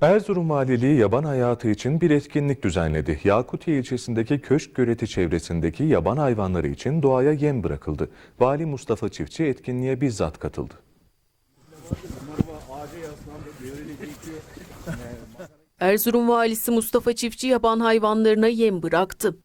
Erzurum Valiliği yaban hayatı için bir etkinlik düzenledi. Yakutiye ilçesindeki Köşk Göleti çevresindeki yaban hayvanları için doğaya yem bırakıldı. Vali Mustafa Çiftçi etkinliğe bizzat katıldı. Erzurum valisi Mustafa Çiftçi yaban hayvanlarına yem bıraktı.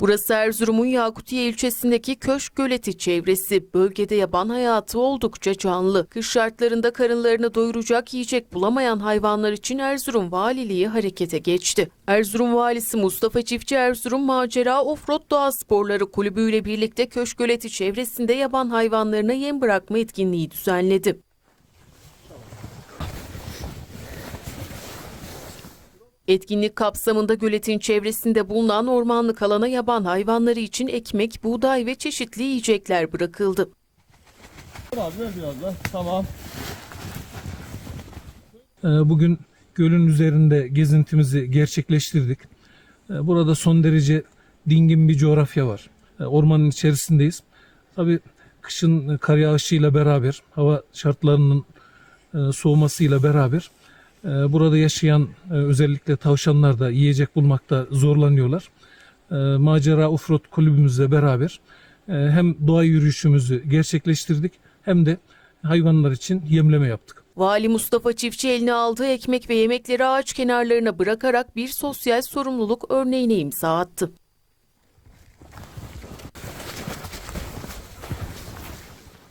Burası Erzurum'un Yakutiye ilçesindeki Köşk Göleti çevresi. Bölgede yaban hayatı oldukça canlı. Kış şartlarında karınlarını doyuracak yiyecek bulamayan hayvanlar için Erzurum Valiliği harekete geçti. Erzurum Valisi Mustafa Çiftçi Erzurum Macera Offroad Doğa Sporları Kulübü ile birlikte Köşk Göleti çevresinde yaban hayvanlarına yem bırakma etkinliği düzenledi. Etkinlik kapsamında göletin çevresinde bulunan ormanlık alana yaban hayvanları için ekmek, buğday ve çeşitli yiyecekler bırakıldı. Ver biraz da. Tamam. Ee, Bugün gölün üzerinde gezintimizi gerçekleştirdik. Ee, Burada son derece dingin bir coğrafya var. Ee, Ormanın içerisindeyiz. Tabii kışın kar yağışıyla beraber, hava şartlarının e, soğumasıyla beraber burada yaşayan e, özellikle tavşanlar da yiyecek bulmakta zorlanıyorlar. E, Macera Offroad kulübümüzle beraber e, hem doğa yürüyüşümüzü gerçekleştirdik hem de hayvanlar için yemleme yaptık. Vali Mustafa Çiftçi eline aldığı ekmek ve yemekleri ağaç kenarlarına bırakarak bir sosyal sorumluluk örneğine imza attı.